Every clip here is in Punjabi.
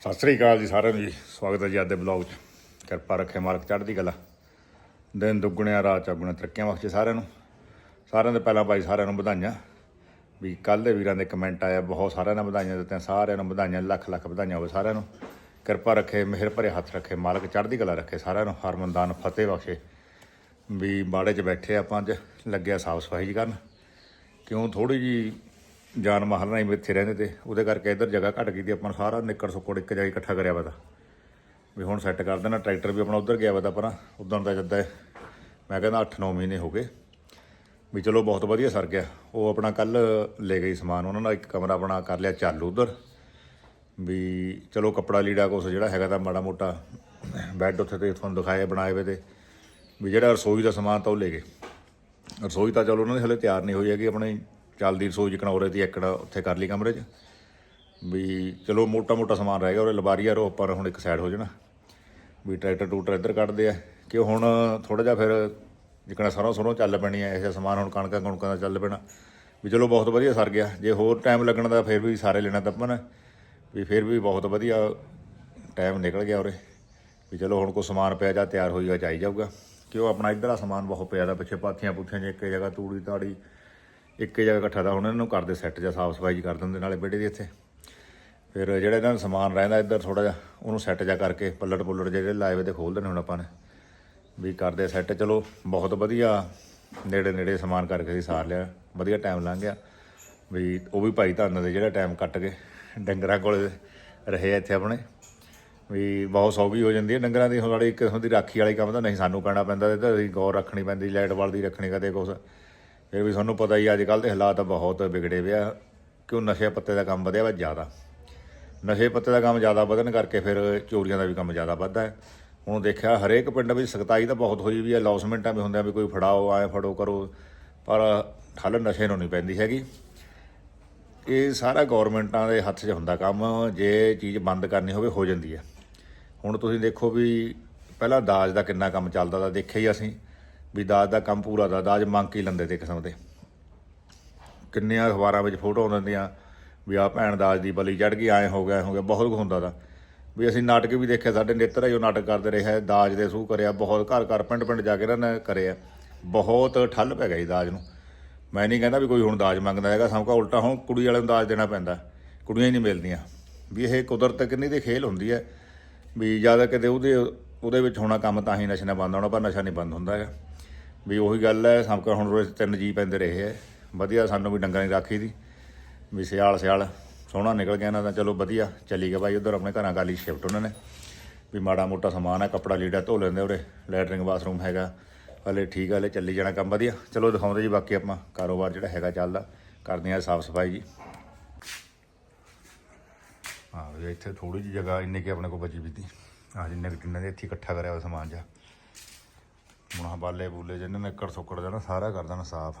ਸਤਿ ਸ੍ਰੀ ਅਕਾਲ ਜੀ ਸਾਰਿਆਂ ਨੂੰ ਜੀ। ਸਵਾਗਤ ਹੈ ਜੀ ਅੱਜ ਦੇ ਬਲੌਗ 'ਚ। ਕਿਰਪਾ ਰੱਖੇ ਮਾਲਕ ਚੜ੍ਹਦੀ ਕਲਾ। ਦਿਨ ਦੁੱਗਣਿਆ, ਰਾਤ ਚੌਗੁਣਾ ਤਰੱਕੀਆਂ ਬਖਸ਼ੇ ਸਾਰਿਆਂ ਨੂੰ। ਸਾਰਿਆਂ ਦੇ ਪਹਿਲਾਂ ਭਾਈ ਸਾਰਿਆਂ ਨੂੰ ਵਧਾਈਆਂ। ਵੀ ਕੱਲ ਦੇ ਵੀਰਾਂ ਦੇ ਕਮੈਂਟ ਆਇਆ, ਬਹੁਤ ਸਾਰਿਆਂ ਨੇ ਵਧਾਈਆਂ ਦਿੱਤੀਆਂ। ਸਾਰਿਆਂ ਨੂੰ ਵਧਾਈਆਂ, ਲੱਖ ਲੱਖ ਵਧਾਈਆਂ ਹੋਵੇ ਸਾਰਿਆਂ ਨੂੰ। ਕਿਰਪਾ ਰੱਖੇ, ਮਿਹਰ ਭਰੇ ਹੱਥ ਰੱਖੇ, ਮਾਲਕ ਚੜ੍ਹਦੀ ਕਲਾ ਰੱਖੇ ਸਾਰਿਆਂ ਨੂੰ। ਹਰਮੰਦਾਨ ਫਤਿਹ ਬਖਸ਼ੇ। ਵੀ ਬਾੜੇ 'ਚ ਬੈਠੇ ਆਪਾਂ ਅੱਜ, ਲੱਗਿਆ ਸਾਫ਼ ਸਫ਼ਾਈ ਕਰਨ। ਕਿਉਂ ਥੋੜੀ ਜੀ ਜਾਨ ਮਾਹਲ ਨਾਲ ਹੀ ਇੱਥੇ ਰਹਿੰਦੇ ਤੇ ਉਹਦੇ ਕਰਕੇ ਇੱਧਰ ਜਗ੍ਹਾ ਘਟ ਗਈ ਤੇ ਆਪਾਂ ਨੂੰ ਸਾਰਾ ਨਿੱਕੜ ਸੁੱਕੜ ਇੱਕ ਜਗ੍ਹਾ ਇਕੱਠਾ ਕਰਿਆ ਵਾ ਤਾ। ਵੀ ਹੁਣ ਸੈੱਟ ਕਰ ਦੇਣਾ, ਟਰੈਕਟਰ ਵੀ ਆਪਣਾ ਉੱਧਰ ਗਿਆ ਵਾ ਤਾ ਪਰਾਂ ਉਦੋਂ ਦਾ ਜੱਦਾ ਮੈਂ ਕਹਿੰਦਾ 8-9 ਮਹੀਨੇ ਹੋ ਗਏ। ਵੀ ਚਲੋ ਬਹੁਤ ਵਧੀਆ ਸਰ ਗਿਆ। ਉਹ ਆਪਣਾ ਕੱਲ ਲੈ ਗਈ ਸਮਾਨ, ਉਹਨਾਂ ਨਾਲ ਇੱਕ ਕਮਰਾ ਆਪਣਾ ਕਰ ਲਿਆ ਚਾਲੂ ਉਧਰ। ਵੀ ਚਲੋ ਕੱਪੜਾ ਲੀੜਾ ਕੁਛ ਜਿਹੜਾ ਹੈਗਾ ਤਾਂ ਮਾੜਾ ਮੋਟਾ ਬੈੱਡ ਉੱਥੇ ਤੇ ਤੁਹਾਨੂੰ ਦਿਖਾਏ, ਬਣਾਏ ਵੇ ਤੇ। ਵੀ ਜਿਹੜਾ ਰਸੋਈ ਦਾ ਸਮਾਨ ਤਾਂ ਉਹ ਲੈ ਗਏ। ਰਸੋਈ ਤਾਂ ਚਲੋ ਉਹਨਾਂ ਦੀ ਹਲੇ ਤਿਆਰ ਨਹੀਂ ਹੋਈ ਹੈਗੀ, ਆਪਣੀ ਚੱਲਦੀ ਰਸੋਈ ਜਿਕਣਾ ਉਰੇ ਦੀ ਇੱਕੜਾ ਉੱਥੇ ਕਰ ਲਈ ਕਮਰੇ 'ਚ। ਵੀ ਚਲੋ ਮੋਟਾ ਮੋਟਾ ਸਮਾਨ ਰਹਿ ਗਿਆ, ਉਰੇ ਲਬਾਰੀਆ ਰੋ, ਪਰ ਹੁਣ ਇੱਕ ਸਾਈਡ ਹੋ ਜਾਣਾ। ਵੀ ਟਰੈਕਟਰ ਟੂਟਰ ਇੱਧਰ ਕੱਢਦੇ ਆ। ਕਿ ਹੁਣ ਥੋੜਾ ਜਿਹਾ ਫਿਰ ਜਿਕਣਾ ਸਰੋਂ ਸਰੋਂ ਚੱਲ ਪੈਣੀ ਐ ਇਹ ਜਿਹਾ ਸਮਾਨ ਹੁਣ ਕਣਕਾਂ ਕਣਕਾਂ ਦਾ ਚੱਲ ਪੈਣਾ। ਵੀ ਚਲੋ ਬਹੁਤ ਵਧੀਆ ਸਰ ਗਿਆ। ਜੇ ਹੋਰ ਟਾਈਮ ਲੱਗਣ ਦਾ ਫਿਰ ਵੀ ਸਾਰੇ ਲੈਣਾ ਤੱਪਨ ਵੀ ਫਿਰ ਵੀ ਬਹੁਤ ਵਧੀਆ ਟਾਈਮ ਨਿਕਲ ਗਿਆ ਉਰੇ। ਵੀ ਚਲੋ ਹੁਣ ਕੋ ਸਮਾਨ ਪਿਆ ਜਾ ਤਿਆਰ ਹੋਈਗਾ ਚਾਈ ਜਾਊਗਾ। ਕਿ ਉਹ ਆਪਣਾ ਇੱਧਰਲਾ ਸਮਾਨ ਬਹੁਤ ਪਿਆ ਦਾ, ਪਿੱਛੇ ਪਾਥੀਆਂ ਪੁੱਥੀਆਂ ਜੇ ਇੱਕ ਜਗ੍ਹਾ ਤੂੜੀ ਤਾੜੀ ਇੱਕ ਜਗ੍ਹਾ ਇਕੱਠਾ ਦਾ ਹੁਣ ਇਹਨਾਂ ਨੂੰ ਕਰਦੇ ਸੈੱਟ ਜਾਂ ਸਾਫ਼ ਸਫ਼ਾਈ ਕਰ ਦਿੰਦੇ ਨਾਲੇ ਬੇੜੇ ਦੀ ਇੱਥੇ। ਫਿਰ ਜਿਹੜਾ ਇਹਨਾਂ ਦਾ ਸਮਾਨ ਰਹਿੰਦਾ ਇੱਧਰ ਥੋੜਾ ਜਿਹਾ, ਉਹਨੂੰ ਸੈੱਟ ਜਾ ਕਰਕੇ ਪੱਲੜ ਪੁੱਲੜ ਜਿਹੜੇ ਲਾਏ ਵੇ ਤੇ ਖੋਲ ਦੇਣੇ ਹੁਣ ਆਪਾਂ ਨੇ। ਵੀ ਕਰਦੇ ਸੈੱਟ ਚਲੋ ਬਹੁਤ ਵਧੀਆ ਨੇੜੇ ਨੇੜੇ ਸਮਾਨ ਕਰਕੇ ਅਸੀਂ ਸਾਰ ਲਿਆ, ਵਧੀਆ ਟਾਈਮ ਲੰਘ ਗਿਆ। ਵੀ ਉਹ ਵੀ ਭਾਈ ਧੰਨ ਦੇ ਜਿਹੜਾ ਟਾਈਮ ਕੱਟ ਗਏ ਡੰਗਰਾਂ ਕੋਲ ਰਹੇ ਇੱਥੇ ਆਪਣੇ। ਵੀ ਬਹੁਤ ਸੌਗੀ ਹੋ ਜਾਂਦੀ ਹੈ, ਡੰਗਰਾਂ ਦੀ ਹੁਣ ਇੱਕ ਕਿਸਮ ਦੀ ਰਾਖੀ ਵਾਲੀ ਕੰਮ ਤਾਂ ਨਹੀਂ ਸਾਨੂੰ ਕਰਨਾ ਪੈਂਦਾ ਤੇ ਅਸੀਂ ਗੌਰ ਰੱਖਣੀ ਪੈਂਦੀ ਲਾਈਟ ਵਾਲਦੀ ਰੱਖਣੀ ਕਦੇ ਕੁਛ। ਫਿਰ ਵੀ ਤੁਹਾਨੂੰ ਪਤਾ ਹੀ ਅੱਜ ਕੱਲ ਦੇ ਹਾਲਾਤ ਬਹੁਤ ਵਿਗੜੇ ਪਿਆ ਕਿਉਂ ਨਸ਼ੇ ਪੱਤੇ ਦਾ ਕੰਮ ਵਧਿਆ ਵਾ ਜ਼ਿਆਦਾ? ਨਸ਼ੇ ਪੱਤੇ ਦਾ ਕੰਮ ਜ਼ਿਆਦਾ ਵਧਣ ਕਰਕੇ ਫਿਰ ਚੋਰੀਆਂ ਦਾ ਵੀ ਕੰਮ ਜ਼ਿਆਦਾ ਵੱਧਦਾ ਹੈ। ਹੁਣ ਦੇਖਿਆ, ਹਰੇਕ ਪਿੰਡ ਵਿੱਚ ਸਖਤਾਈ ਤਾਂ ਬਹੁਤ ਹੋਈ ਵੀ ਹੈ ਲੌਸਮੈਂਟਾਂ ਵੀ ਹੁੰਦੀਆਂ ਵੀ ਕੋਈ ਫੜਾਓ, ਆਏ ਫੜੋ, ਕਰੋ, ਪਰ ਠੱਲ ਨਸ਼ੇ ਨੂੰ ਨਹੀਂ ਪੈਂਦੀ ਹੈਗੀ। ਇਹ ਸਾਰਾ ਗਵਰਨਮੈਂਟਾਂ ਦੇ ਹੱਥ 'ਚ ਹੁੰਦਾ ਕੰਮ, ਜੇ ਚੀਜ਼ ਬੰਦ ਕਰਨੀ ਹੋਵੇ ਹੋ ਜਾਂਦੀ ਹੈ। ਹੁਣ ਤੁਸੀਂ ਦੇਖੋ ਵੀ ਪਹਿਲਾਂ ਦਾਜ ਦਾ ਕਿੰਨਾ ਕੰਮ ਚੱਲਦਾ ਤਾਂ, ਦੇਖਿਆ ਹੀ ਅਸੀਂ। ਵੀ ਦਾਜ ਦਾ ਕੰਮ ਪੂਰਾ ਦਾ ਦਾਜ ਮੰਗ ਕੇ ਹੀ ਲੈਂਦੇ ਤੇ ਕਿਸਮ ਦੇ ਕਿੰਨੀਆਂ ਅਖਬਾਰਾਂ ਵਿੱਚ ਫੋਟੋ ਆਉਂਦੀਆਂ ਵੀ ਆ ਭੈਣ ਦਾਜ ਦੀ ਬਲੀ ਚੜ ਗਈ, ਐ ਹੋ ਗਿਆ, ਐਂ ਹੋ ਗਿਆ, ਬਹੁਤ ਕੁਝ ਹੁੰਦਾ ਦਾ ਵੀ ਅਸੀਂ ਨਾਟਕ ਵੀ ਦੇਖਿਆ, ਸਾਡੇ ਨੇਤਰ ਆ ਉਹ ਨਾਟਕ ਕਰਦੇ ਰਿਹਾ, ਦਾਜ ਦੇ ਸੂ ਕਰਿਆ, ਬਹੁਤ ਘਰ ਘਰ ਪਿੰਡ ਪਿੰਡ ਜਾ ਕੇ ਇਹਨਾਂ ਨੇ ਕਰਿਆ। ਬਹੁਤ ਠੱਲ ਪੈ ਗਈ ਦਾਜ ਨੂੰ। ਮੈਂ ਨਹੀਂ ਕਹਿੰਦਾ ਵੀ ਕੋਈ ਹੁਣ ਦਾਜ ਮੰਗਦਾ ਹੈਗਾ, ਸਭ ਕਾ ਉਲਟਾ ਹੁਣ ਕੁੜੀ ਵਾਲਿਆਂ ਨੂੰ ਦਾਜ ਦੇਣਾ ਪੈਂਦਾ, ਕੁੜੀਆਂ ਹੀ ਨਹੀਂ ਮਿਲਦੀਆਂ। ਵੀ ਇਹ ਕੁਦਰਤ ਕਿੰਨੀ ਦੀ ਖੇਲ ਹੁੰਦੀ ਹੈ, ਵੀ ਜ਼ਿਆਦਾ ਕਿਤੇ ਉਹਦੇ ਉਹਦੇ ਵਿੱਚ ਹੋਣਾ ਕੰਮ ਤਾਂ ਹੀ ਨਸ਼ਾ ਨਾ ਬੰਦ ਹੋਣਾ, ਪਰ ਨਸ਼ਾ ਨਹੀਂ ਬੰਦ ਹੁੰਦਾ ਹੈਗਾ। ਵੀ ਉਹੀ ਗੱਲ ਹੈ, ਸਭ ਕਾ ਹੁਣ ਰੋਜ਼ ਤਿੰਨ ਜੀ ਪੈਂਦੇ ਰਹੇ ਹੈ। ਵਧੀਆ, ਸਾਨੂੰ ਵੀ ਡੰਗਰਾਂ ਦੀ ਰਾਖੀ ਦੀ। ਵੀ ਸਿਆਲ ਸਿਆਲ, ਸੋਹਣਾ ਨਿਕਲ ਗਿਆ ਇਹਨਾਂ ਦਾ, ਚਲੋ ਵਧੀਆ, ਚੱਲੀ ਗਿਆ ਬਾਈ ਉਧਰ, ਆਪਣੇ ਘਰਾਂ ਗਾਲੀ ਸ਼ਿਫਟ ਉਹਨਾਂ ਨੇ। ਵੀ ਮਾੜਾ ਮੋਟਾ ਸਮਾਨ ਹੈ, ਕੱਪੜਾ ਲੀੜਾ ਧੋ ਲੈਂਦੇ ਉਰੇ ਲੈਟਰਿੰਗ ਬਾਥਰੂਮ ਹੈਗਾ। ਹਲੇ ਠੀਕ ਹੈ ਹਲੇ ਚੱਲੀ ਜਾਣਾ ਕੰਮ ਵਧੀਆ। ਚਲੋ ਦਿਖਾਉਂਦੇ ਜੀ ਬਾਕੀ ਆਪਾਂ ਕਾਰੋਬਾਰ ਜਿਹੜਾ ਹੈਗਾ ਚੱਲਦਾ। ਕਰਦੇ ਆ ਸਾਫ਼ ਸਫ਼ਾਈ ਜੀ। ਹਾਂ ਵੀ ਇੱਥੇ ਥੋੜੀ ਜਿਹੀ ਜਗ੍ਹਾ, ਇੰਨੇ ਕਿ ਆਪਣੇ ਕੋਲ ਬਚੀ ਵੀ ਤੀ ਆ ਜਿੰਨੇ ਕੁ ਜਿੰਨੇ ਦੇ ਇੱਥੇ ਇਕੱਠਾ ਕਰਿਆ ਹੋਇਆ ਸਮਾਨ ਜਾ ਹੁਣ ਆਹ ਬਾਲੇ ਬੂਲੇ ਜਿਹਨਾਂ ਨੇ ਇੱਕੜ ਸੁੱਕੜ ਜਾਣਾ, ਸਾਰਾ ਕਰ ਦੇਣਾ ਸਾਫ਼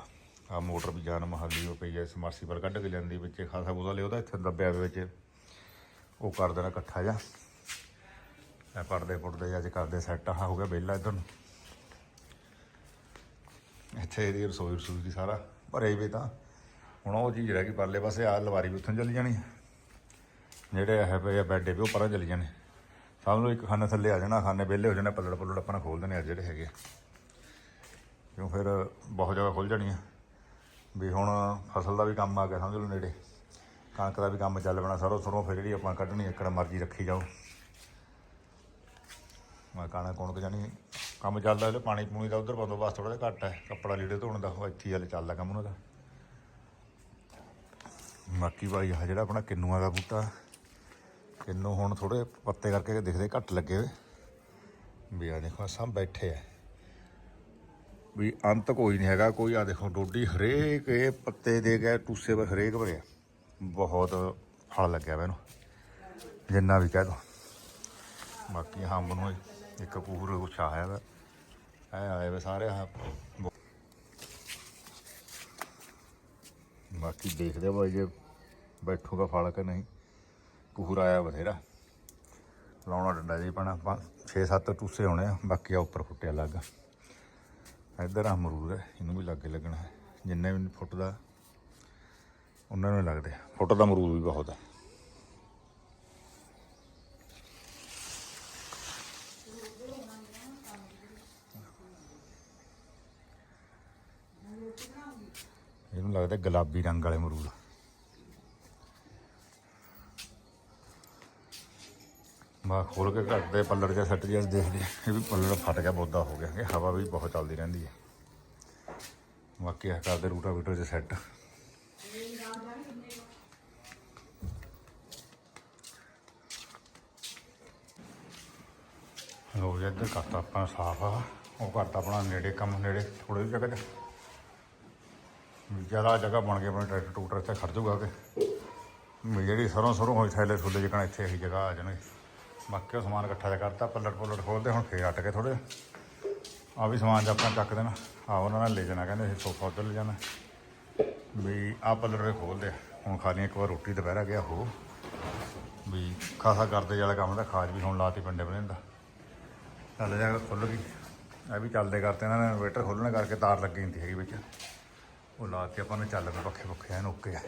ਆ ਮੋਟਰ ਵੀ ਜਾਨ ਮਹੱਲੀ ਉਹ ਪਈ ਐ ਸਮਰਸੀਬਲ ਕੱਢ ਕੇ ਲੈਂਦੀ ਵਿੱਚ, ਖਾਸਾ ਬੂਜ਼ਾ ਲਿਆ ਉਹਦਾ ਇੱਥੇ ਦੱਬਿਆ ਹੋਇਆ ਵਿੱਚ। ਉਹ ਕਰ ਦੇਣਾ ਇਕੱਠਾ ਜਾ। ਇਹ ਪਰਦੇ ਪੁਰਦੇ ਅੱਜ ਕਰਦੇ ਸੈੱਟ ਆ, ਹੋ ਗਿਆ ਵਿਹਲਾ ਇੱਧਰ ਨੂੰ। ਇੱਥੇ ਇਹਦੀ ਰਸੋਈ ਰਸੋਈ ਦੀ ਸਾਰਾ ਭਰੇ ਵੇ ਤਾਂ। ਹੁਣ ਉਹ ਚੀਜ਼ ਰਹਿ ਗਈ ਪਰਲੇ ਪਾਸੇ ਆ ਲਵਾਰੀ ਵੀ ਉੱਥੋਂ ਚਲੀ ਜਾਣੀ ਜਿਹੜੇ ਇਹ ਪਏ ਆ ਬੈੱਡ ਵੀ ਉਹ ਪਰਾਂ ਚਲੀ ਜਾਣੇ। ਸਭ ਨੂੰ ਇੱਕ ਖਾਨੇ ਥੱਲੇ ਆ ਜਾਣਾ, ਖਾਨੇ ਵਿਹਲੇ ਹੋ ਜਾਣੇ, ਪੱਲੜ ਪੱਲੜ ਆਪਣਾ ਖੋਲ ਦੇਣੇ ਆ ਜਿਹੜੇ ਹੈਗੇ ਕਿਉਂ ਫਿਰ ਬਹੁਤ ਜਗ੍ਹਾ ਖੁੱਲ ਜਾਣੀਆਂ ਵੀ ਹੁਣ ਫਸਲ ਦਾ ਵੀ ਕੰਮ ਆ ਗਿਆ, ਸਮਝ ਲਓ ਨੇੜੇ। ਕਣਕ ਦਾ ਵੀ ਕੰਮ ਚੱਲ ਪੈਣਾ, ਸਰੋਂ ਸਰੋਂ ਫਿਰ ਜਿਹੜੀ ਆਪਾਂ ਕੱਢਣੀ ਇੱਕੜਾ ਮਰਜ਼ੀ ਰੱਖੀ ਜਾਓ। ਮੈਂ ਕਾਣਾ ਕਣਕ ਜਾਣੀ, ਕੰਮ ਚੱਲਦਾ ਇਹਦੇ, ਪਾਣੀ ਪੂਣੀ ਦਾ ਉਧਰ ਬੰਦੋਬਸਤ ਥੋੜਾ ਜਿਹਾ ਘੱਟ ਹੈ, ਕੱਪੜਾ ਲੀੜੇ ਧੋਣ ਦਾ, ਉਹ ਇੱਥੇ ਹੀ ਹਲੇ ਚੱਲਦਾ ਕੰਮ ਉਹਨਾਂ ਦਾ ਬਾਕੀ ਭਾਈ ਆ ਜਿਹੜਾ ਆਪਣਾ ਕਿੰਨੂਆਂ ਦਾ ਬੂਟਾ ਤੈਨੂੰ ਹੁਣ ਥੋੜੇ ਪੱਤੇ ਕਰਕੇ ਦਿਖਦੇ, ਘੱਟ ਲੱਗੇ ਹੋਏ। ਵੀ ਆ ਦੇਖੋ, ਆਹ ਸਭ ਬੈਠੇ ਆ। ਵੀ ਅੰਤ ਕੋਈ ਨਹੀਂ ਹੈਗਾ, ਕੋਈ ਆ ਦੇਖੋ, ਡੋਡੀ ਹਰੇਕ ਇਹ ਪੱਤੇ ਦੇ ਗਏ ਟੂਸੇ ਪਰ ਹਰੇਕ ਭਰਿਆ ਬਹੁਤ ਫਲ ਲੱਗਿਆ ਵਾ ਇਹਨੂੰ, ਜਿੰਨਾ ਵੀ ਕਹਿ ਦੋ। ਬਾਕੀ ਹੰਬ ਨੂੰ ਇੱਕ ਪੂਰ ਕੁਛ ਆਇਆ ਵਾ, ਐ ਆਏ ਵੇ ਸਾਰੇ ਆਹ ਬਾਕੀ ਦੇਖਦੇ ਆ ਭਾਈ ਜੇ ਬੈਠੂਗਾ ਫਲ ਕਿ ਨਹੀਂ। ਪੂਰਾ ਆਇਆ ਬਥੇਰਾ। ਲਾਉਣਾ ਡੰਡਾ ਜੇ ਪੈਣਾ 6-7 ਟੂਸੇ ਹੋਣੇ ਆ, ਬਾਕੀ ਆ ਉੱਪਰ ਫੁੱਟਿਆ ਲੱਗ। ਇੱਧਰ ਆ ਅਮਰੂਦ ਹੈ ਇਹਨੂੰ ਵੀ ਲੱਗੇ ਲੱਗਣਾ। ਜਿੰਨੇ ਵੀ ਫੁੱਟ ਦਾ ਉਹਨਾਂ ਨੂੰ ਲੱਗਦੇ ਆ। ਫੁੱਟ ਦਾ ਅਮਰੂਦ ਵੀ ਬਹੁਤ ਹੈ ਇਹਨੂੰ ਲੱਗਦਾ ਗੁਲਾਬੀ ਰੰਗ ਵਾਲੇ ਅਮਰੂਦ। ਮਾ ਖੋਲ ਕੇ ਘੱਟ ਦੇ ਪੱਲੜ ਜਿਹਾ ਸੱਟ ਜਿਹਾ ਦੇਖਦੇ ਇਹ ਵੀ ਪੱਲੜ ਫਟ ਗਿਆ ਬੋਦਾ ਹੋ ਗਿਆ। ਇਹ ਹਵਾ ਵੀ ਬਹੁਤ ਚੱਲਦੀ ਰਹਿੰਦੀ ਹੈ। ਬਾਕੀ ਆ ਕਰਦੇ ਰੂਟਾ ਵੀਟਰ ਚ ਸੈੱਟ ਲੋ ਜੀ, ਇੱਧਰ ਕਰਤਾ ਆਪਣਾ ਸਾਫ਼ ਆ। ਉਹ ਕਰਤਾ ਆਪਣਾ ਨੇੜੇ ਕੰਮ, ਨੇੜੇ ਥੋੜੀ ਜਿਹੀ ਜਗ੍ਹਾ 'ਚ। ਜ਼ਿਆਦਾ ਜਗ੍ਹਾ ਬਣ ਗਈ ਆਪਣੇ ਟਰੈਕਟਰ ਟੂਟਰ ਇੱਥੇ ਖੜ ਜਾਊਗਾ ਕਿ ਵੀ ਜਿਹੜੀ ਸਰੋਂ ਸਰੋਂ ਹੋਈ ਥੈਲੇ ਥੁੱਲੇ ਜਿਕਣਾ ਇੱਥੇ ਇਹੀ ਜਗ੍ਹਾ ਆ ਜਾਣਗੇ ਬਾਕੀ ਉਹ ਸਮਾਨ ਇਕੱਠਾ ਜਿਹਾ ਕਰਤਾ ਪੱਲੜ ਪੁੱਲੜ ਖੋਲਦੇ ਹੁਣ ਫੇਰ ਅੱਟ ਕੇ ਥੋੜੇ ਆ ਵੀ ਸਮਾਨ ਜਿਹਾ ਆਪਣਾ ਚੱਕ ਦੇਣਾ ਆ ਉਹਨਾਂ ਨੇ ਲੈ ਜਾਣਾ, ਕਹਿੰਦੇ ਅਸੀਂ ਸੋਫਾ ਉੱਧਰ ਲੈ ਜਾਣਾ। ਵੀ ਆ ਪੱਲੜ ਦੇ ਖੋਲਦੇ ਆ। ਹੁਣ ਖਾਲੀ ਇੱਕ ਵਾਰ ਰੋਟੀ ਦੁਪਹਿਰਾ ਗਿਆ, ਹੋ। ਵੀ ਖਾਸਾ ਕਰਦੇ ਵਾਲਾ ਕੰਮ ਦਾ ਖਾਜ ਵੀ ਹੁਣ ਲਾਤੀ ਪਿੰਡੇ ਬਣੇ ਦਾ। ਚੱਲ ਜਾ ਕੇ ਖੁੱਲ ਗਈ। ਇਹ ਵੀ ਚੱਲਦੇ ਕਰਤੇ ਇਹਨਾਂ ਨੇ, ਇਨਵੇਟਰ ਖੋਲਣੇ ਕਰਕੇ ਤਾਰ ਲੱਗੀ ਹੁੰਦੀ ਹੈਗੀ ਵਿੱਚ। ਉਹ ਲਾ ਕੇ ਆਪਾਂ ਨੇ, ਚੱਲ ਪਏ ਪੱਖੇ ਪੱਖੇ ਐਨ ਓਕੇ ਆ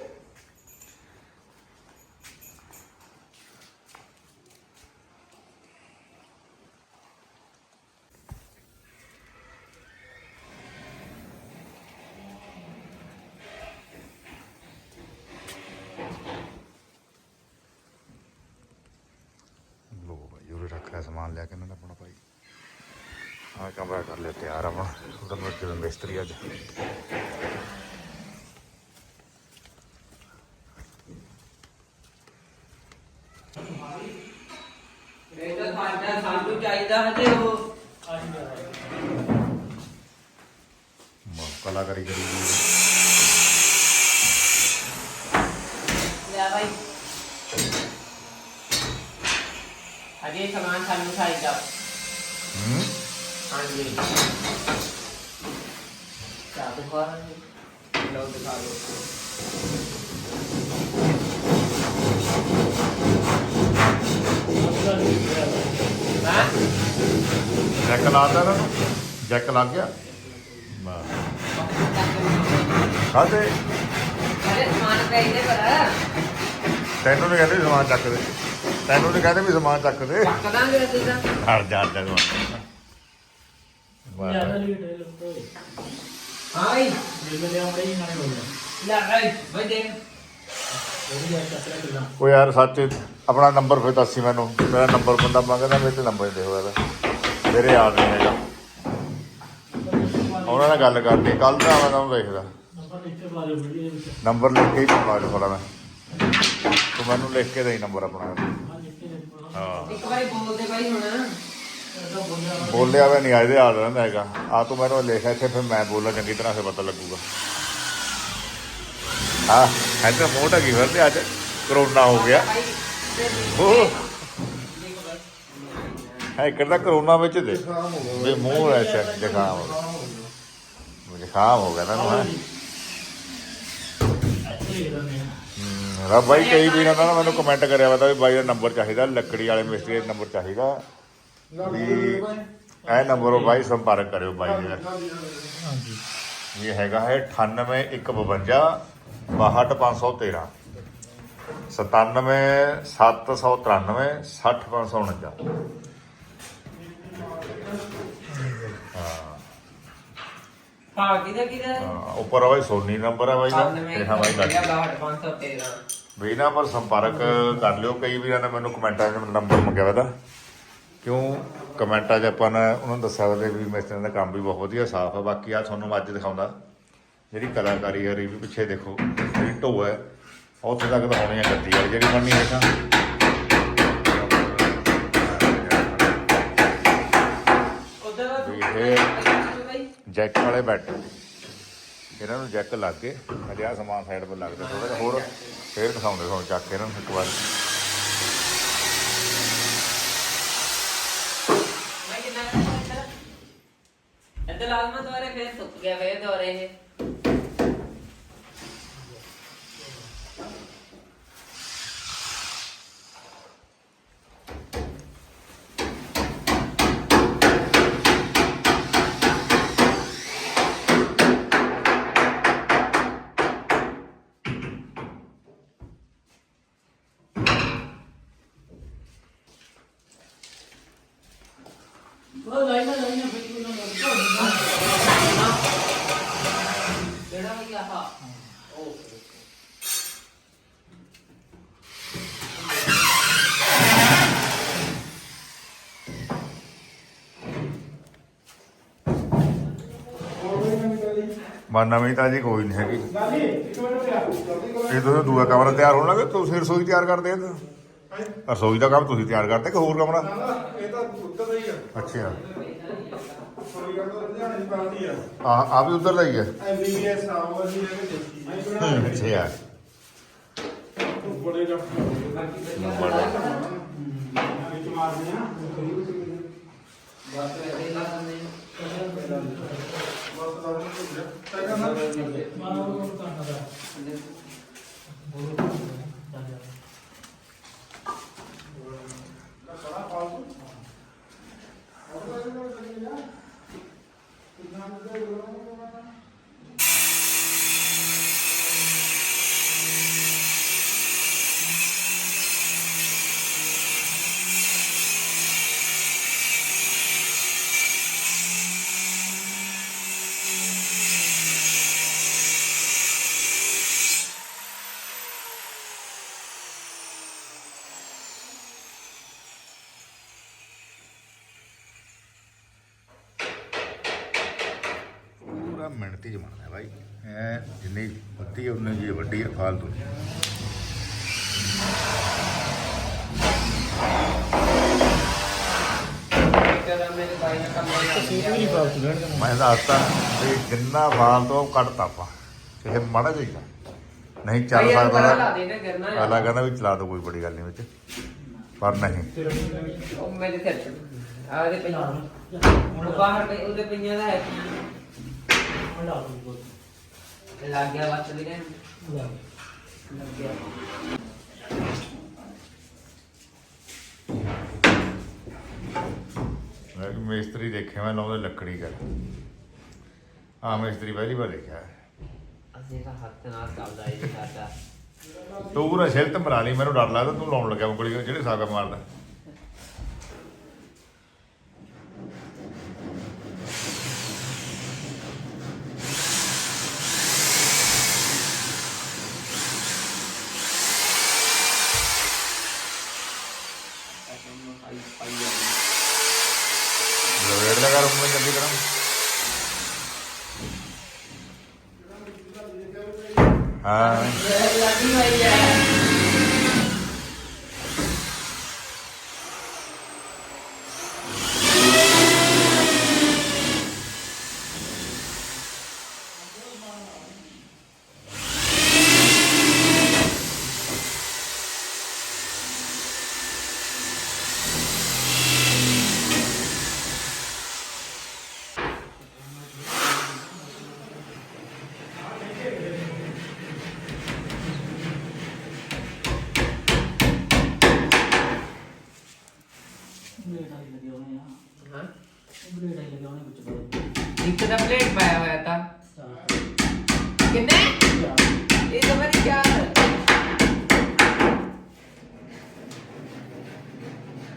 ਲੋ ਭਾਈ ਉਰੇ ਰੱਖ ਲਿਆ ਸਮਾਨ ਲਿਆ ਕੇ ਇਹਨਾਂ ਨੇ ਆਪਣਾ ਭਾਈ ਆ ਕਮਰਾ ਕਰ ਲਿਆ ਤਿਆਰ ਆਪਣਾ ਉਧਰ ਨੂੰ ਜਦੋਂ ਮਿਸਤਰੀ ਅੱਜ ਇਹ ਤਾਂ ਸਾਡਾ ਸਾਨੂੰ ਚਾਹੀਦਾ ਹਜੇ ਉਹ। ਮ- ਕਲਾਕਾਰੀ ਕਰੀ ਦੀ ਲੈ ਭਾਈ ਅਜੇ ਸਮਾਨ ਸਾਨੂੰ ਚਾਹੀਦਾ। ਹੂੰ? ਹਾਂਜੀ। ਚਾਹ ਦਿਖਾ ਰਹੇ ਲੋ ਦਿਖਾ ਲੋ ਹਾਂ ਜੈਕ ਲਾਤਾ ਨਾ? ਜੈਕ ਲੱਗ ਗਿਆ? ਖਾਦੇ ਸਮਾਨ ਚਾਹੀਦੇ ਪਰ ਤੈਨੂੰ ਨਹੀਂ ਕਹਿੰਦੇ ਵੀ ਸਮਾਨ ਚੱਕ ਦੇ। ਤੈਨੂੰ ਨਹੀਂ ਕਹਿੰਦੇ ਵੀ ਸਮਾਨ ਚੱਕ ਦੇ। ਚੱਕ ਦਾਂਗੇ ਅਸੀਂ ਤਾਂ। ਹਰ ਜਾ। ਜਾ ਜ਼ਿਆਦਾ ਵਾਹ ਲੇਟ ਹੈ ਲੋਕ ਹਾਂ ਨਾਲੇ ਹੋ ਗਿਆ। ਲੈ ਭਾਈ ਭਾਈ ਦੇਖ ਉਹਦੀ ਆ ਚੱਕਰ ਕਿਦਾਂ ਉਹ ਯਾਰ ਸੱਚ ਆਪਣਾ ਨੰਬਰ ਫਿਰ ਦੱਸੀ ਮੈਨੂੰ। ਮੇਰਾ ਨੰਬਰ ਬੰਦਾ ਮੰਗਦਾ ਮੇਰੇ ਤੇ ਨੰਬਰ ਦੇ ਹੋਇਆ ਮੇਰੇ ਯਾਦ ਨਹੀਂ ਹੈਗਾ। ਉਹਨਾਂ ਨਾਲ ਗੱਲ ਕਰਨੀ। ਕੱਲ ਦਾ ਮੈਂ ਤੁਹਾਨੂੰ ਦੇਖਦਾ। ਨੰਬਰ ਲਿਖ ਕੇ ਹੀ ਪਾ ਦੇ ਥੋੜਾ ਮੈਂ। ਤੂੰ ਮੈਨੂੰ ਲਿਖ ਕੇ ਦੇਈ ਨੰਬਰ ਆਪਣਾ। ਹਾਂ। ਇੱਕ ਵਾਰੀ ਬੋਲਦੇ ਭਾਈ ਹੁਣ। ਬੋਲਿਆ ਵੇ ਨਹੀਂ ਆਇਦੇ ਯਾਦ ਰਹਿੰਦਾ ਹੈਗਾ। ਆ ਤੂੰ ਮੈਨੂੰ ਲਿਖ ਇੱਥੇ ਫਿਰ ਮੈਂ ਬੋਲਾਂ ਚੰਗੀ ਤਰ੍ਹਾਂ ਫਿਰ ਪਤਾ ਲੱਗੂਗਾ। ਹਾਂ। ਇੱਧਰ ਮੋਟਾ ਢੱਕੀ ਫਿਰਦੇ ਅੱਜ ਕਰੋਨਾ ਹੋ ਗਿਆ। ਹੈ ਤਾਂ ਕਰੋਨਾ ਵਿੱਚ ਦੇ। ਵੀ ਮੂੰਹ ਐਸਾ ਜ਼ੁਕਾਮ ਹੋ ਗਿਆ। ਜ਼ੁਕਾਮ ਹੋ ਗਿਆ ਨਾ ਹੀ। ਬਾਈ ਕਈ ਦਾ ਨਾ ਮੈਨੂੰ ਕਮੈਂਟ ਕਰਿਆ ਵਾ ਤਾਂ ਵੀ ਬਾਈ ਦਾ ਨੰਬਰ ਚਾਹੀਦਾ ਲੱਕੜੀ ਵਾਲੇ ਮਿਸਤਰੀ ਦਾ ਨੰਬਰ ਚਾਹੀਦਾ। ਵੀ ਇਹ ਨੰਬਰ ਉਹ ਬਾਈ ਸੰਪਰਕ ਕਰਿਓ ਬਾਈ ਜੀ ਹਾਂਜੀ। ਇਹ ਹੈਗਾ ਹੈ 98152 62513 97 793 60549 ਹਾਂ। ਕਿਹਦਾ ਕਿਹਦਾ? ਹਾਂ, ਉੱਪਰ ਆ ਬਾਈ ਸੋਨੀ ਨੰਬਰ ਆ ਬਾਈ ਦਾ ਤੇ ਹਾਂ ਬਾਈ ਲੱਗ 513 ਵੀ ਇਹਨਾਂ ਪਰ ਸੰਪਰਕ ਕਰ ਲਿਓ ਕਈ ਵੀਰਾਂ ਨੇ ਮੈਨੂੰ ਕਮੈਂਟਾਂ 'ਚ ਨੰਬਰ ਮੰਗਿਆ ਵਾ ਦਾ ਕਿਉਂ? ਕਮੈਂਟਾਂ 'ਚ ਆਪਾਂ ਨੇ ਉਹਨਾਂ ਨੂੰ ਦੱਸਿਆ ਵਾ ਵੀ ਮਿਸਤਰੀ ਦਾ ਕੰਮ ਵੀ ਬਹੁਤ ਵਧੀਆ ਸਾਫ਼ ਆ ਬਾਕੀ ਆ ਤੁਹਾਨੂੰ ਮੈਂ ਅੱਜ ਦਿਖਾਉਂਦਾ। ਜਿਹੜੀ ਕਲਾਕਾਰੀ ਹੈ ਵੀ ਪਿੱਛੇ ਦੇਖੋ। ਜਿਹੜੀ ਢੋ ਹੈ। ਉਹ ਉੱਥੇ ਤੱਕ ਤਾਂ ਹੋਣੀ ਹੈ ਗੱਦੀ ਵਾਲੀ ਜਿਹੜੀ ਬਣਨੀ ਹੈ ਤਾਂ। ਵੀ ਇਹ ਜੈਕ ਵਾਲੇ ਬੈੱਡ। ਇਹਨਾਂ ਨੂੰ ਜੈਕ ਲੱਗ। ਗਏ ਹਜੇ ਆ ਸਮਾਨ ਸਾਈਡ 'ਤੇ ਲੱਗਦਾ ਥੋੜਾ ਜਿਹਾ। ਹੋਰ ਫੇਰ ਦਿਖਾਉਂਦੇ ਤੁਹਾਨੂੰ ਚੱਕ ਕੇ ਇਹਨਾਂ ਨੂੰ ਇੱਕ ਵਾਰ। ਇੱਧਰ ਲਾਜ਼ਮਾ ਦੁਆਰੇ ਫੇਰ ਸੁੱਕ ਗਿਆ ਫੇਰ ਦੁਆਰੇ ਇਹ ਉਹ ਲਾਈਨਾ ਲਾਈਨਾ ਫਿਰ ਕੋਈ ਨਾ ਜਿਹੜਾ ਵੀ ਆਹ ਬਾ ਨਵੀਂ ਤਾਂ ਜੀ ਕੋਈ ਨਹੀਂ ਹੈਗੀ। ਨਾਨੀ ਇੱਕ ਮਿੰਟ ਪਿਆ ਜਲਦੀ ਕਰੋ ਇਹ ਤੁਸੀਂ ਦੂਆ ਕਮਰਾ ਤਿਆਰ ਹੋਣ ਲੱਗੇ ਤੁਸੀਂ ਰਸੋਈ ਤਿਆਰ ਕਰਦੇ ਆ ਰਸੋਈ ਦਾ ਕੰਮ ਤੁਸੀਂ ਤਿਆਰ ਕਰਦੇ ਕਿ ਹੋਰ ਕਮਰਾ? ਨਾ ਨਾ ਇਹ ਤਾਂ ਉੱਤਰ ਦਾ ਹੀ ਆ। ਅੱਛਾ। ਸੋਰੀ ਗੱਲ ਤਾਂ ਲੁਧਿਆਣੇ ਦੀ ਬਣਦੀ ਆ। ਆ ਆ ਵੀ ਉਧਰ ਦਾ ਹੀ ਹੈ ਐਮਬੀਬੀਐਸ ਨਾਮ ਵਾਲੀ ਹੈ ਕਿ ਦੇਖੀ। ਮੈਂ ਬਣਾ ਅੱਛਾ। ਬੜੇ ਡਾਕਟਰ ਵਿੱਚ ਮਾਰਦੇ ਆ। ਬਸ ਇਹ ਲਾ ਦਿੰਦੇ ਲਾ ਦੇ। ਮਾਨੋ ਨੂੰ ਕਰਨਾ ਦਾ ਬੋਲੋ ਜਾ ਜਾ ਬੜਾ ਫਾਲਤੂ ਉਹਦਾ ਜਿਹੜਾ ਚੱਲੀ ਜਾ ਕਿੰਨਾ ਦੇ ਪੂਰਾ ਮਿਹਨਤੀ ਜਮਾਨਾ ਹੈ ਭਾਈ ਐ ਜਿੰਨੀ ਵੱਡੀ ਹੈ ਉਨੀ ਜੀ ਵੱਡੀ ਹੈ ਫਾਲਤੂ ਨਹੀਂ। ਜਦੋਂ ਮੇਰੇ ਭਾਈ ਨੇ ਕੰਮ ਸੀਟ ਵੀ ਨਹੀਂ ਫਾਲਤੂ ਰਹਿਣ ਦੇਣਾ ਮੈਂ ਦੱਸਤਾ ਵੀ ਜਿੰਨਾ ਫਾਲਤੂ ਉਹ ਕੱਢਤਾ ਆਪਾਂ ਕਿਸੇ ਮਾੜਾ ਜਿਹਾ ਨਹੀਂ ਚੱਲ ਸਕਦਾ ਨਾ ਅਲਾ ਕਹਿੰਦਾ ਵੀ ਚਲਾ ਦੋ ਕੋਈ ਬੜੀ ਗੱਲ ਨਹੀਂ ਵਿੱਚ। ਪਰ ਨਹੀਂ। ਉਹ ਮੇਰੇ ਸਿਰ ਤੇ। ਆ ਹੁਣ ਬਾਹਰ ਪਈ ਉਹਦੇ ਪਈਆਂ ਦਾ ਹੈ। ਲਾ ਲਓ ਲੱਗ ਗਿਆ ਬਸ ਵੀ ਨੇ ਲਾ ਲੱਗ ਗਿਆ। ਮੈਂ ਕਿ ਮਿਸਤਰੀ ਦੇਖਿਆ ਮੈਂ ਲਾਉਂਦੇ ਲੱਕੜੀ ਕਰ ਆ ਮਿਸਤਰੀ ਪਹਿਲੀ ਵਾਰ ਦੇਖਿਆ ਅਸੀਂ ਤਾਂ ਹੱਥ ਨਾਲ ਚੱਲਦਾ ਇਹ ਸਾਡਾ। ਤੂੰ ਪੂਰਾ ਸ਼ਿਲਤ ਮਰਾ ਲਈ ਮੈਨੂੰ ਡਰ ਲੱਗਦਾ ਤੂੰ ਲਾਉਣ ਲੱਗਿਆ ਉਂਗਲੀ ਜਿਹੜੇ ਸਾਗਾ ਮਾਰਦਾ। ਪਾਈ ਪਾਈ ਆ ਲਵੇੜ ਲਗਾ ਰੂੰ ਮੈਂ ਜਲਦੀ ਕਰਾਂ ਹਾਂ ਲੱਗੀ ਹੋਈ ਹੈ। ਬਲੇਡ ਆਈ ਲੱਗੇ ਹੋਣੇ ਵਿੱਚ ਬੜੇ ਇੱਕ ਦਾ ਪਲੇਟ ਪਾਇਆ ਹੋਇਆ ਤਾਂ। ਚਾਰ ਕਿੰਨੇ? ਚਾਰ ਇਹ ਤਾਂ ਮੇਰੀ ਚਾਰ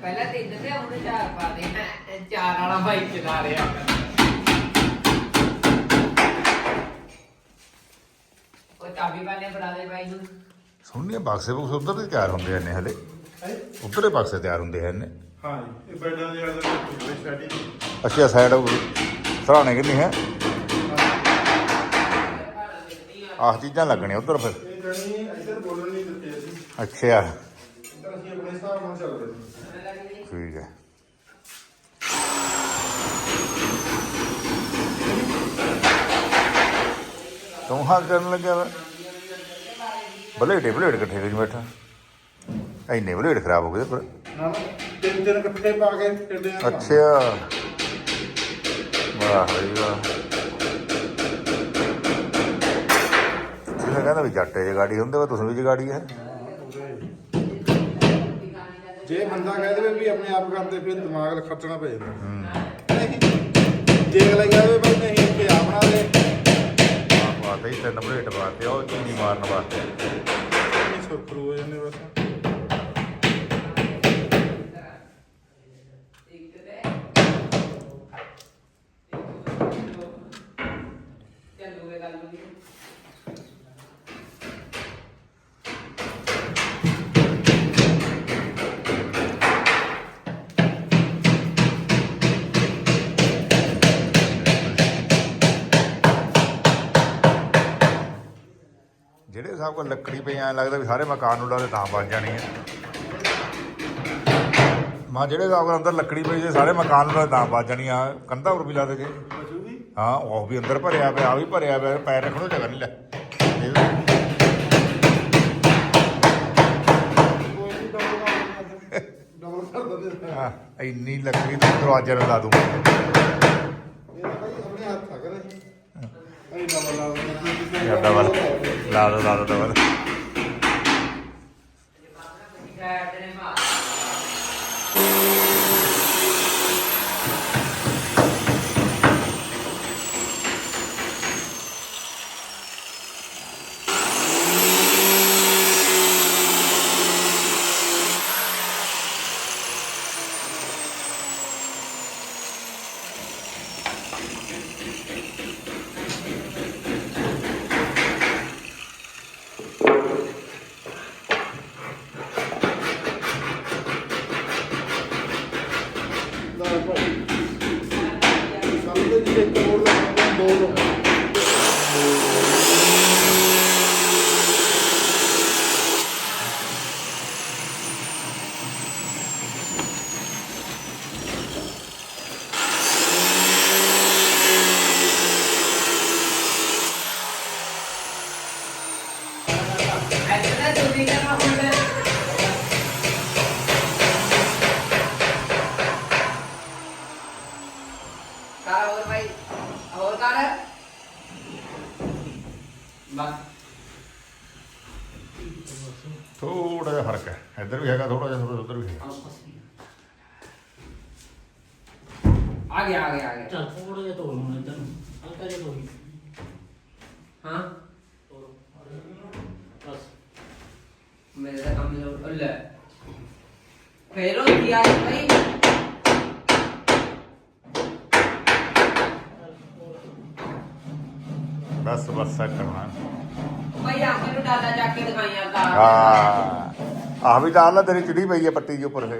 ਪਹਿਲਾਂ ਤਿੰਨ ਤੇ ਹੁਣ ਚਾਰ ਪਾ ਦੇ। ਹੈਂ। ਚਾਰ ਵਾਲਾ ਬਾਈਕ ਚਲਾ ਰਿਹਾ। ਉਹ ਚਾਬੀ ਵਾਲੇ ਫੜਾ ਦੇ ਬਾਈ ਨੂੰ। ਸੁਣਨੀਆਂ ਬਕਸੇ ਬਕਸੇ ਉਧਰ ਦੇ ਤਿਆਰ ਹੁੰਦੇ ਨੇ ਹਲੇ? ਹੈ? ਉਧਰ ਦੇ ਬਕਸੇ ਤਿਆਰ ਹੁੰਦੇ ਹਨ ਹਾਂ ਜੀ ਇਹ ਬੈਡਾਂ ਦੇ ਵਾਲਾ ਦਾ ਸਟੱਡੀ ਅੱਛਾ ਸਾਈਡ ਸਰਾਣੇ ਕਿੰਨੀ ਹੈ? ਆਹ ਚੀਜ਼ਾਂ ਲੱਗਣੀਆਂ ਉਧਰ ਫਿਰ। ਇਹ ਜਣੀ ਇੱਧਰ ਬੋਲਣ ਨਹੀਂ ਦਿੱਤੇ ਅਸੀਂ ਅੱਛਾ। ਇੱਧਰ ਅਸੀਂ ਆਪਣੇ ਹਿਸਾਬ ਨਾਲ ਚੱਲਦੇ ਸੀ ਠੀਕ ਹੈ। ਤੂੰ ਹਾਂ ਕਰਨ ਲੱਗਿਆ ਵਾ। ਬਲੇਡੇ ਬਲੇਡ ਇਕੱਠੇ ਕਰੀ ਬੈਠਾ। ਐਨੇ ਬਲੇਡ ਖਰਾਬ ਹੋ ਗਏ ਪਰ ਤਿੰਨ ਤਿੰਨ ਇਕੱਠੇ ਪਾ ਕੇ ਅੱਛਾ। ਵਾਹ ਬਈ ਵਾਹ ਇਹ ਕਹਿੰਦਾ ਵੀ ਜੱਟੇ ਜਗਾੜੀ ਹੁੰਦੇ ਵਾ ਤੁਸੀਂ ਵੀ ਜਗਾੜੀ ਹੈ ਜੇ ਬੰਦਾ ਕਹਿ ਦੇਵੇ ਵੀ ਆਪਣੇ ਆਪ ਕਰਦੇ ਫਿਰ ਦਿਮਾਗ ਖਰਚਣਾ ਪੈ ਜਾਂਦਾ। ਜੇ ਅਗਲਾ ਕਹਿ ਬਈ ਨਹੀਂ ਇੱਥੇ ਆ ਬਣਾ ਦੇ। ਆਹ ਬਾਤ ਹੈ ਤਿੰਨ ਬਲੇਡ ਬਾਤੇ ਉਹ ਚੀਨੀ ਮਾਰਨ ਵਾਸਤੇ। ਸੁਰਖਰੂ ਹੋ ਜਾਂਦੇ ਬਸ। ਹਿਸਾਬ ਨਾਲ ਲੱਕੜੀ ਪਈ ਐਂ ਲੱਗਦਾ ਵੀ ਸਾਰੇ ਮਕਾਨ ਨੂੰ ਲਾਦੇ ਤਾਂ ਬਚ ਜਾਣੀ ਹੈ ਮਾਂ ਜਿਹੜੇ ਹਿਸਾਬ ਨਾਲ ਅੰਦਰ ਲੱਕੜੀ ਪਈ ਜੇ ਸਾਰੇ ਮਕਾਨ ਨੂੰ ਲਾਦੇ ਤਾਂ ਬਚ ਜਾਣੀ ਆ। ਕੰਧਾਂ ਉੱਪਰ ਵੀ ਲਾ ਦੇ ਜੇ। ਹਾਂ ਉਹ ਵੀ ਅੰਦਰ ਭਰਿਆ ਪਿਆ ਆ ਵੀ ਭਰਿਆ ਪਿਆ ਪੈਰ ਰੱਖਣ ਜਗ੍ਹਾ ਨਹੀਂ ਲੈ। ਇਹ ਹਾਂ ਇੰਨੀ ਲੱਕੜੀ ਤੇ ਦਰਵਾਜ਼ੇ ਨੂੰ ਲਾ ਦੂੰ। ਇਹ ਭਾਈ ਆਪਣੇ ਹੱਥ ਆ ਕਰੇ ਜਾਂ ਡਬਲ ਲਾ ਦੋ। ਲਾ ਦੋ ਡਬਲ ਸਾਈਡ ਦੇ ਨੇ ਮਾਰ ਲੈ ਭਾਈ ਸਮਝਦੇ ਜੀ ਇੱਕ ਹੋਰ ਤੋੜ ਹੁਣ ਇੱਧਰ ਨੂੰ। ਹਲਕਾ ਜਿਹਾ ਤੋੜੀ। ਹਾਂ? ਤੋੜੋ। ਬਸ। ਮੇਰੇ ਕੰਮ ਲੋੜ ਲੈ। ਫੇਰ ਕੀ ਆਇਆ ਭਾਈ ਬਸ ਬਸ ਹੋਣਾ ਭਾਈ ਆ ਮੈਨੂੰ ਡਾਲਾ ਜਾ ਕੇ ਦਿਖਾਈ ਯਾਰ ਦਾ ਹਾਂ। ਆਹ ਵੀ ਨਾ ਤੇਰੀ ਚਿੜੀ ਪਈ ਹੈ ਪੱਟੀ ਦੇ ਉੱਪਰ ਫੇ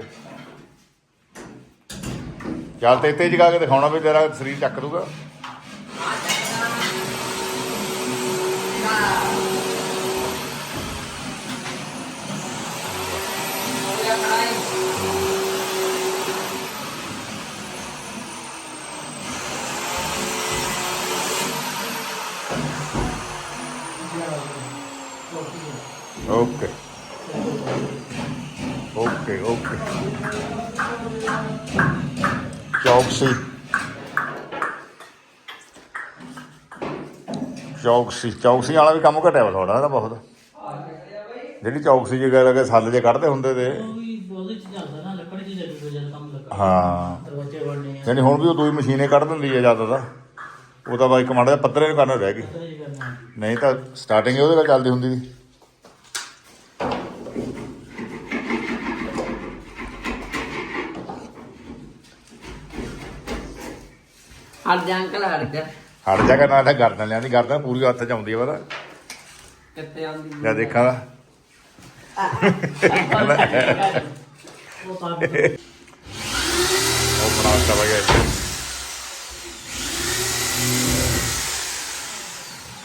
ਚੱਲ ਤੇ ਇੱਥੇ ਜਗਾ ਕੇ ਦਿਖਾਉਣਾ ਵੀ ਤੇਰਾ ਸਰੀਰ ਚੱਕ ਦੂਗਾ। ਓਕੇ ਚੌਕਸੀ ਚੌਕਸੀ ਚੌਕਸੀ ਵਾਲਾ ਵੀ ਕੰਮ ਘਟਿਆ ਥੋੜਾ ਇਹਦਾ ਬਹੁਤ। ਜਿਹੜੀ ਚੌਕਸੀ ਜਗ੍ਹਾ ਲਗੇ ਸੱਲ ਜੇ ਕੱਢਦੇ ਹੁੰਦੇ ਤੇ। ਨਾ ਹਾਂ। ਯਾਨੀ ਹੁਣ ਵੀ ਉਹ ਦੂਈ ਮਸ਼ੀਨੇ ਕੱਢ ਦਿੰਦੀ ਹੈ ਜ਼ਿਆਦਾ ਤਾਂ। ਉਹ ਤਾਂ ਬਾਈ ਕਮਾਂਡ ਦਾ ਪੱਤਰੇ ਨੂੰ ਕਰਨਾ ਰਹਿ ਗਈ। ਨਹੀਂ ਤਾਂ ਸਟਾਰਟਿੰਗ ਉਹਦੇ ਨਾਲ ਚੱਲਦੀ ਹੁੰਦੀ ਸੀ। ਹਟ ਜਾ ਅੰਕਲ ਹਟ ਜਾ। ਹਟ ਜਾ ਕੇ ਨਾਲ ਤਾਂ ਗਰਦਨ ਲਿਆਂਦੀ ਗਰਦਨ ਪੂਰੀ ਹੱਥ ਚ ਆਉਂਦੀ ਹੈ ਪਤਾ। ਕਿੱਥੇ ਆਉਂਦੀ ਲੈ ਦੇਖਾਂ ਉਹ ਤਾਂ ਉਹ ਬਣਾ ਇੱਥੇ।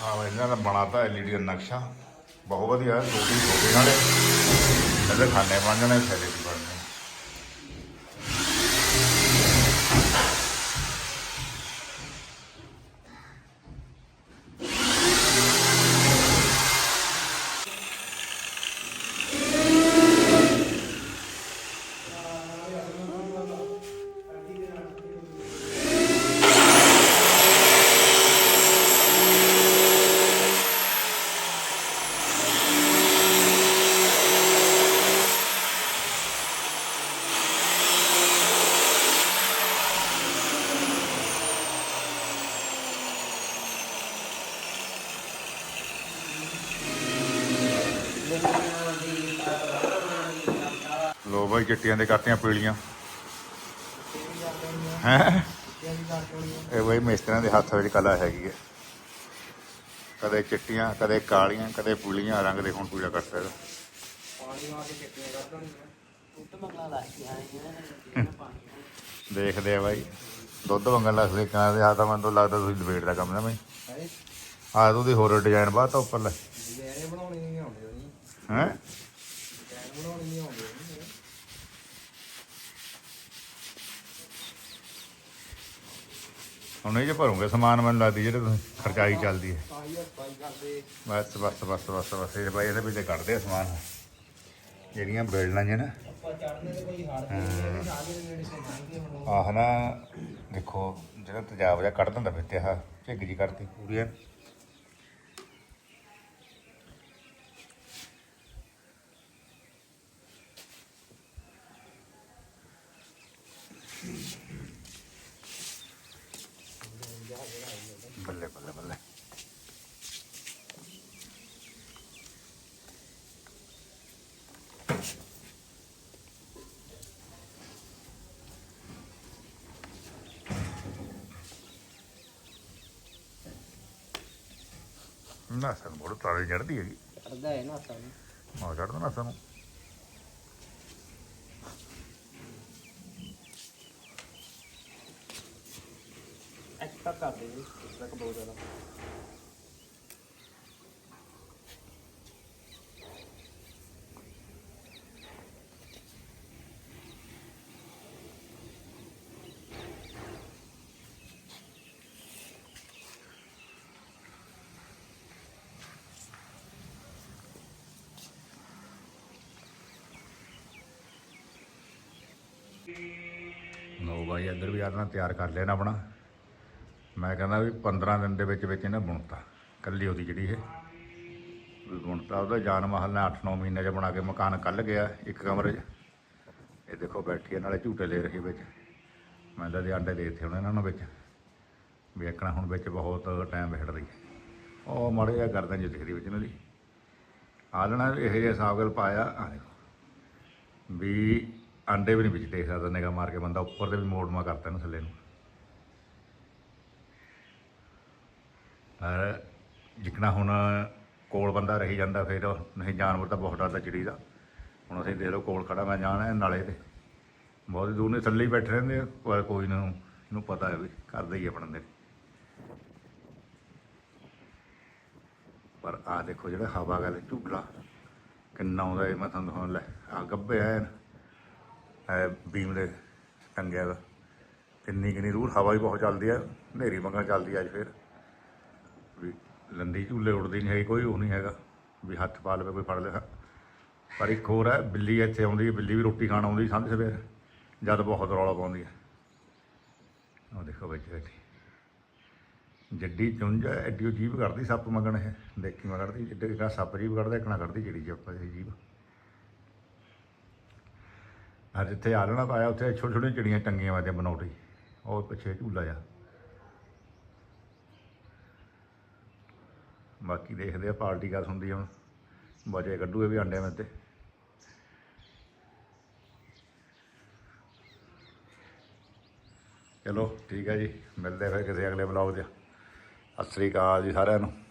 ਹਾਂ ਇਹਨਾਂ ਦਾ ਬਣਾਤਾ ਐਲਈਡੀ ਦਾ ਨਕਸ਼ਾ। ਬਹੁਤ ਵਧੀਆ ਛੋਟੀ ਛੋਟੀ ਨਾਲੇ। ਇਹਦੇ ਖਾਣੇ ਬਣ ਜਾਣੇ ਥੈਲੇ ਵੀ ਬਣ ਜਾਣੇ ਲੋ ਬਾਈ ਚਿੱਟੀਆਂ ਦੇ ਕਰਤੀਆਂ ਪੀਲੀਆਂ। ਹੈ? ਇਹ ਬਈ ਮਿਸਤਰੀਆਂ ਦੇ ਹੱਥ ਵਿੱਚ ਕਲਾ ਹੈਗੀ ਹੈ। ਕਦੇ ਚਿੱਟੀਆਂ, ਕਦੇ ਕਾਲੀਆਂ, ਕਦੇ ਪੀਲੀਆਂ, ਰੰਗ ਦੇ ਹੁਣ ਪੀਲਾ ਕਰ ਸਕਦਾ। ਉੱਤ ਮੰਗਲਾ ਲਾ ਆਏ ਦੇਖਦੇ ਆ ਬਾਈ। ਦੁੱਧ ਮੰਗਣ ਲੱਗਦੇ ਕਾਂ ਦੇ ਹੱਥਾਂ, ਮੈਨੂੰ ਲੱਗਦਾ ਤੁਸੀਂ ਲਵੇਟ ਦਾ ਕੰਮ ਨਾ ਬਈ। ਆ ਤੂੰ ਦੀ ਹੋਰ ਡਿਜ਼ਾਈਨ ਤੋਂ ਉੱਪਰ ਲੈ। ਡਿਜ਼ਾਈਨ ਬਣਾਉਣੀ ਆ ਹੈ? ਹੁਣ ਇਹ ਜੇ ਭਰੋਗੇ ਸਮਾਨ ਮੈਨੂੰ ਲੱਗਦੀ ਜਿਹੜੇ ਤੁਸੀਂ ਖਰਚਾਈ ਚੱਲਦੀ ਹੈ। ਬਸ ਬਸ ਬਸ ਬਸ ਬਸ, ਇਹ ਭਾਈ ਇਹਦੇ ਵਿੱਚ ਕੱਢਦੇ ਆ ਸਮਾਨ। ਜਿਹੜੀਆਂ ਬਿਲਡਾਂ ਜੇ ਨਾ। ਆਹ ਨਾ ਦੇਖੋ, ਜਿਹੜਾ ਤੇਜ਼ਾਬ ਜਿਹਾ ਕੱਢ ਦਿੰਦਾ ਵਿੱਚ ਆਹ ਝਿੱਗ ਜੀ ਕਰਤੀ ਪੂਰੀ ਐਨ। ਬੱਲੇ ਬੱਲੇ ਬੱਲੇ ਨਾ ਸਾਨੂੰ ਬੜਾ ਤਾਰੇ ਚੜਦੀ ਹੈਗੀ ਕਰਦਾ ਹੈ ਨਾ ਸਾਨੂੰ ਆ ਚੜਦਾ ਨਾ ਸਾਨੂੰ ਐਕਸਟਰਾ ਕਰ ਦੇ ਬਹੁਤ ਜ਼ਿਆਦਾ। ਲਓ ਬਾਈ ਇੱਧਰ ਵੀ ਆਦਨਾ ਤਿਆਰ ਕਰ ਲੈਣਾ ਆਪਣਾ। ਮੈਂ ਕਹਿੰਦਾ ਵੀ 15 ਦਿਨ ਦੇ ਵਿੱਚ ਵਿੱਚ ਇਹਨੇ ਬੁਣਤਾ, ਕੱਲੀ ਉਹਦੀ ਜਿਹੜੀ ਇਹ। ਵੀ ਬੁਣਤਾ, ਉਹਦਾ ਜਾਨ ਮਹਲ ਨੇ 8-9 ਮਹੀਨੇ ਚ ਬਣਾ ਕੇ ਮਕਾਨ ਕੱਲ ਗਿਆ, ਇੱਕ ਕਮਰੇ 'ਚ। ਇਹ ਦੇਖੋ ਬੈਠੀ ਹੈ ਨਾਲੇ ਝੂਟੇ ਲੈ ਰਹੀ ਵਿੱਚ। ਮੈਂ ਤਾਂ ਦੇ ਆਂਡੇ ਦੇ ਦਿੱਤੇ ਹੁਣ ਇਹਨਾਂ ਨੂੰ ਵਿੱਚ। ਵੀ ਇੱਕਣਾ ਹੁਣ ਵਿੱਚ ਬਹੁਤ ਟਾਈਮ ਬੈਠ ਰਹੀ। ਹੈ ਉਹ ਮਾੜੇ ਜਿਹਾ ਗਰਦਨ ਜਿ ਦੇਖਦੀ ਵਿੱਚ ਇਹਨਾਂ ਦੀ। ਆਲਣਾ ਇਹੋ ਜਿਹਾ ਹਿਸਾਬ ਨਾਲ ਪਾਇਆ ਆ ਦੇਖੋ। ਵੀ ਆਂਡੇ ਵੀ ਨਹੀਂ ਵਿੱਚ ਦੇਖ ਸਕਦਾ ਨਿਗਾ ਮਾਰ ਕੇ ਬੰਦਾ ਉੱਪਰ ਤੇ ਵੀ ਮੋੜਮਾ ਕਰਤਾ ਇਹਨੂੰ ਥੱਲੇ ਨੂੰ। ਪਰ ਜਿਕਣਾ ਹੁਣ ਕੋਲ ਬੰਦਾ ਰਹੀ ਜਾਂਦਾ ਫਿਰ ਨਹੀਂ ਜਾਨਵਰ ਤਾਂ ਬਹੁਤ ਡਰਦਾ ਚਿੜੀ ਦਾ। ਹੁਣ ਅਸੀਂ ਦੇਖ ਲਓ ਕੋਲ ਖੜਾ ਮੈਂ ਜਾਣਾ ਨਾਲੇ ਤੇ। ਬਹੁਤ ਦੂਰ ਨੇ ਥੱਲੇ ਹੀ ਬੈਠੇ ਰਹਿੰਦੇ ਆ, ਪਰ ਕੋਈ ਨਾ ਇਹਨੂੰ ਪਤਾ ਹੈ ਵੀ ਕਰਦਾ ਹੀ ਆਪਣਾ ਦੇ ਪਰ ਆ ਦੇਖੋ ਜਿਹੜਾ ਹਵਾ ਗੱਲ ਝੂਲਾ ਕਿੰਨਾ ਆਉਂਦਾ ਇਹ ਮੈਂ ਤੁਹਾਨੂੰ ਦਿਖਾਉਣ ਲੈ। ਆ ਗੱਬੇ ਐਨ ਐ ਬੀਮ ਦੇ ਟੰਗਿਆ ਦਾ। ਕਿੰਨੀ ਕਿੰਨੀ ਰੂਹ ਹਵਾ ਵੀ ਬਹੁਤ ਚੱਲਦੀ ਆ। ਹਨੇਰੀ ਮੰਗਣ ਚੱਲਦੀ ਆ ਅੱਜ ਫਿਰ। ਲੰਦੀ ਝੂਲੇ ਉੜਦੀ ਨਹੀਂ ਹੈਗੀ, ਕੋਈ ਉਹ ਨਹੀਂ ਹੈਗਾ, ਵੀ ਹੱਥ ਪਾ ਲਵੇ, ਕੋਈ ਫੜ ਲੈ ਪਰ ਇੱਕ ਹੋਰ ਹੈ, ਬਿੱਲੀ ਇੱਥੇ ਆਉਂਦੀ ਹੈ, ਬਿੱਲੀ ਵੀ ਰੋਟੀ ਖਾਣ ਆਉਂਦੀ ਸਾਂਝ ਸਵੇਰ, ਜਦ ਬਹੁਤ ਰੌਲਾ ਪਾਉਂਦੀ ਹੈ। ਉਹ ਦੇਖੋ ਵਿੱਚ ਬੈਠੀ। ਜੱਡੀ ਚੁੰਝ ਐਡੀ ਉਹ ਜੀਭ ਕੱਢਦੀ, ਸੱਪ ਮੰਗਣ ਇਹ, ਦੇਖੀ ਮੈਂ ਕੱਢਦੀ, ਜਿੱਡੇ ਕਾ ਸੱਪ ਜੀਭ ਕੱਢਦਾ ਇਕਣਾ ਕੱਢਦੀ, ਜਿਹੜੀ ਜੱਪ ਦੀ ਜੀਭ। ਆ ਜਿੱਥੇ ਆਲਣਾ ਪਾਇਆ ਉੱਥੇ ਛੋਟੇ ਛੋਟੇ ਚਿੜੀਆਂ ਟੰਗੀਆਂ ਵਾਂ ਤੇ ਬਨੌਟੀ, ਉਹ ਪਿੱਛੇ ਝੂਲਾ ਜਾ ਬਾਕੀ ਦੇਖਦੇ ਆ, ਪਾਰਟੀ ਕਦ ਹੁੰਦੀ ਆ ਹੁਣ। ਬਚੇ ਕੱਢੂਗੇ ਵੀ ਅੰਡੇ ਮੈਂ ਤੇ। ਚਲੋ, ਠੀਕ ਹੈ ਜੀ। ਮਿਲਦੇ ਫਿਰ ਕਿਸੇ ਅਗਲੇ ਬਲੌਗ 'ਚ। ਸਤਿ ਸ੍ਰੀ ਅਕਾਲ ਜੀ ਸਾਰਿਆਂ ਨੂੰ।